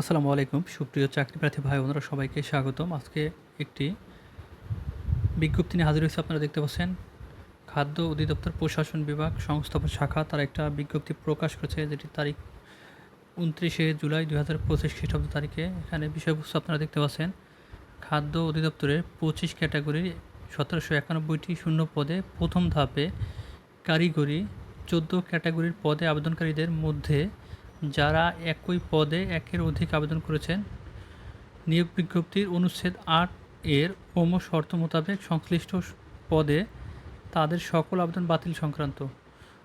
আসসালামু আলাইকুম। সুপ্রিয় চাকরি প্রার্থী ভাই, বোনেরা, সবাইকে স্বাগতম। আজকে একটি বিজ্ঞপ্তি নিয়ে হাজির হয়েছে আপনারা দেখতে পাচ্ছেন। খাদ্য অধিদপ্তর, প্রশাসন বিভাগ, সংস্থাপন শাখা, তারা একটা বিজ্ঞপ্তি প্রকাশ করেছে, যেটি তারিখ উনত্রিশে জুলাই দুই হাজার পঁচিশ খ্রিস্টাব্দ তারিখে। এখানে বিষয়বস্তু আপনারা দেখতে পাচ্ছেন। খাদ্য অধিদপ্তরের পঁচিশ ক্যাটাগরির সতেরোশো একানব্বইটি শূন্য পদে প্রথম ধাপে কারিগরি চোদ্দ ক্যাটাগরির পদে আবেদনকারীদের মধ্যে যারা একই পদে একের অধিক আবেদন করেছেন, নিয়োগ বিজ্ঞপ্তির অনুচ্ছেদ আট এর ওম শর্ত মোতাবেক সংশ্লিষ্ট পদে তাদের সকল আবেদন বাতিল সংক্রান্ত।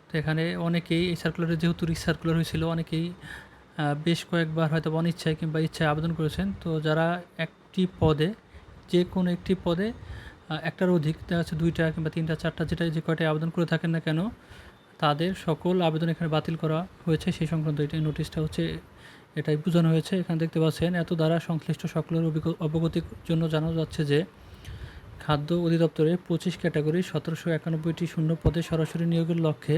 তো এখানে অনেকেই এই সার্কুলারে যেহেতু রিসার্কুলার হয়েছিল, অনেকেই বেশ কয়েকবার হয়তো অনিচ্ছায় কিংবা ইচ্ছায় আবেদন করেছেন। তো যারা একটি পদে, যে কোনো একটি পদে একটার অধিক যাচ্ছে দুইটা কিংবা তিনটা, চারটা যেটা যে কয়টায় আবেদন করে থাকেন না কেন তাদের সকল আবেদন এখানে বাতিল করা হয়েছে। সেই সংক্রান্ত এটি নোটিশটা হচ্ছে এটাই বোঝানো হয়েছে। এখানে দেখতে পাচ্ছেন, এত দ্বারা সংশ্লিষ্ট সকলের অবগতির জন্য জানা যাচ্ছে যে খাদ্য অধিদপ্তরে পঁচিশ ক্যাটাগরি সতেরোশো একানব্বইটি শূন্য পদে সরাসরি নিয়োগের লক্ষ্যে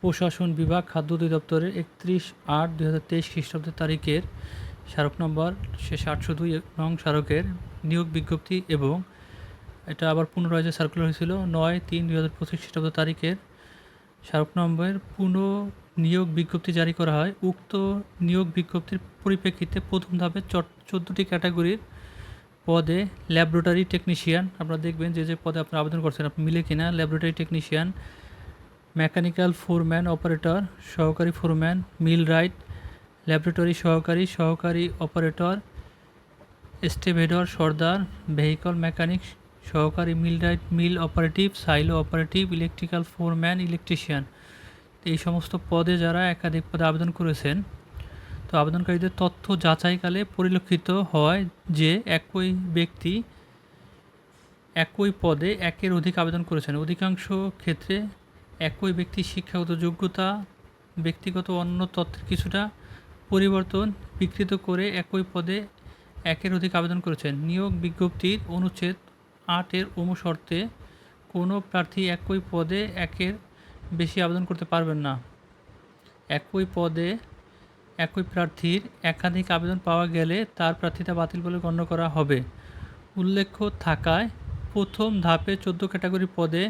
প্রশাসন বিভাগ খাদ্য অধিদপ্তরের একত্রিশ আট দুই হাজার তেইশ খ্রিস্টাব্দের তারিখের স্মারক নম্বর, শেষে আটশো দুই নং স্মারকের নিয়োগ বিজ্ঞপ্তি এবং এটা আবার পুনরায় যে সার্কুলার হয়েছিল, নয় তিন দুই হাজার পঁচিশ খ্রিস্টাব্দ তারিখের স্মারক নম্বরের পুনঃ নিয়োগ বিজ্ঞপ্তি জারি করা হয়। উক্ত নিয়োগ বিজ্ঞপ্তির পরিপ্রেক্ষিতে প্রথম ধাপে চোদ্দোটি ক্যাটাগরির পদে ল্যাবরেটরি টেকনিশিয়ান, আপনারা দেখবেন যে যে পদে আপনারা আবেদন করছেন, আপনি মিলে কিনা, laboratory technician, mechanical foreman operator, সহকারী ফোরম্যান, মিল রাইট, ল্যাবরেটরি সহকারী সহকারী অপারেটর, স্টেভেডর, সর্দার, ভেহিকল মেকানিক সহকারী millwright mill operative, silo operative, electrical foreman, electrician. এই সমস্ত পদে যারা একাধিক পদে আবেদন করেছেন, তো আবেদনকারীদের তথ্য যাচাইকালে পরিলক্ষিত হয় যে একই ব্যক্তি একই পদে একের অধিক আবেদন করেছেন। অধিকাংশ ক্ষেত্রে একই ব্যক্তির শিক্ষাগত যোগ্যতা, ব্যক্তিগত অন্য তথ্যের কিছুটা পরিবর্তন বিকৃত করে একই পদে একের অধিক আবেদন করেছেন। নিয়োগ বিজ্ঞপ্তির অনুচ্ছেদ আটের অনুশর্তে কোনো প্রার্থী একই পদে একের বেশি আবেদন করতে পারবেন না। একই পদে একই প্রার্থীর একাধিক আবেদন পাওয়া গেলে তার প্রার্থিতা বাতিল বলে গণ্য করা হবে। উল্লেখ্য থাকায় প্রথম ধাপে চোদ্দ ক্যাটাগরি পদে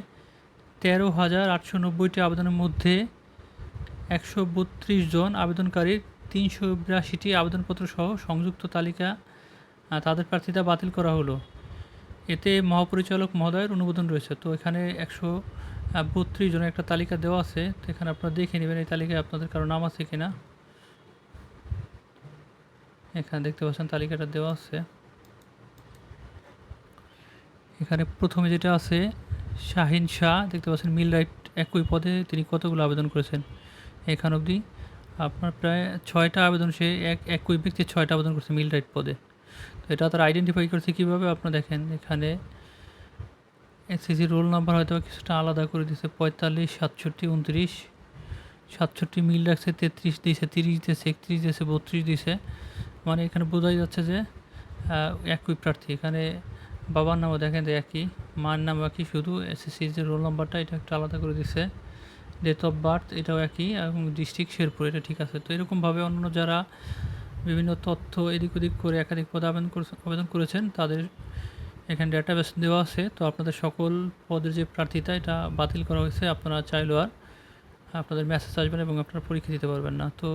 তেরো হাজার আটশো নব্বইটি আবেদনের মধ্যে একশো বত্রিশ জন আবেদনকারীর তিনশো বিরাশিটি আবেদনপত্র সহ সংযুক্ত তালিকা তাদের প্রার্থিতা বাতিল করা হলো। এতে মহাপরিচালক মহোদয়ের অনুমোদন রয়েছে। তো এখানে একশো বত্রিশ জনের একটা তালিকা দেওয়া আছে। তো এখানে আপনারা দেখে নেবেন এই তালিকায় আপনাদের কারও নাম আছে কিনা। এখানে দেখতে পাচ্ছেন তালিকাটা দেওয়া আছে। এখানে প্রথমে যেটা আছে, শাহিন শাহ, দেখতে পাচ্ছেন মিল রাইট একই পদে তিনি কতগুলো আবেদন করেছেন? এখান অবধি আপনার প্রায় ছয়টা আবেদন, সে এক, একই ব্যক্তি ছয়টা আবেদন করেছে মিল রাইট পদে। তো এটা তারা আইডেন্টিফাই করছে কীভাবে আপনারা দেখেন, এখানে এসএসসি রোল নাম্বার হয়তো কিছুটা আলাদা করে দিয়েছে, পঁয়তাল্লিশ, সাতষট্টি, উনত্রিশ। সাতষট্টি মিল রাখছে, তেত্রিশ দিয়েছে, তিরিশ দিয়েছে, একত্রিশ দিয়েছে, বত্রিশ দিয়েছে। মানে এখানে বোঝাই যাচ্ছে যে একই প্রার্থী। এখানে বাবার নামও দেখেন যে একই, মার নাম একই, শুধু এসএসসি যে রোল নাম্বারটা এটা একটা আলাদা করে দিছে ডেট অফ বার্থ এটাও একই, এবং ডিস্ট্রিক্ট শেরপুর, এটা ঠিক আছে। তো এরকমভাবে অন্য যারা বিভিন্ন তথ্য এদিক ওদিক করে একাধিক পদে আবেদন আবেদন করেছেন। তাদের এখানে ডেটাবেস দেওয়া আছে। তো আপনাদের সকল পদের যে প্রার্থিতা, এটা বাতিল করা হয়েছে। আপনারা চাইলেও আর আপনাদের মেসেজ আসবেন এবং আপনারা পরীক্ষা দিতে পারবেন না। তো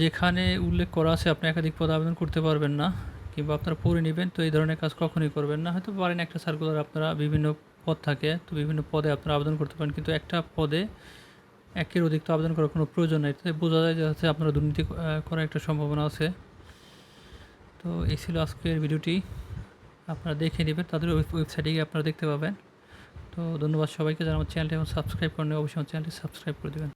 যেখানে উল্লেখ করা আছে, আপনি একাধিক পদে আবেদন করতে পারবেন না কিংবা আপনারা পড়ে নেবেন। তো এই ধরনের কাজ কখনোই করবেন না। হয়তো পারেন একটা সার্কুলার আপনারা বিভিন্ন পদ থাকে, তো বিভিন্ন পদে আপনারা আবেদন করতে পারেন। কিন্তু একটা পদে একের অধিক তো আবেদন করার কোনো প্রয়োজন নেই। তাই বোঝা যায় যে হচ্ছে আপনারা দুর্নীতি করার একটা সম্ভাবনা আছে। তো এই ছিল আজকের ভিডিওটি। আপনারা দেখে নেবেন, তাদের ওয়েবসাইটে গিয়ে আপনারা দেখতে পাবেন। তো ধন্যবাদ সবাইকে যারা আমার চ্যানেলটি এবং সাবস্ক্রাইব করেন অবশ্যই আমার চ্যানেলটি সাবস্ক্রাইব করে দেবেন।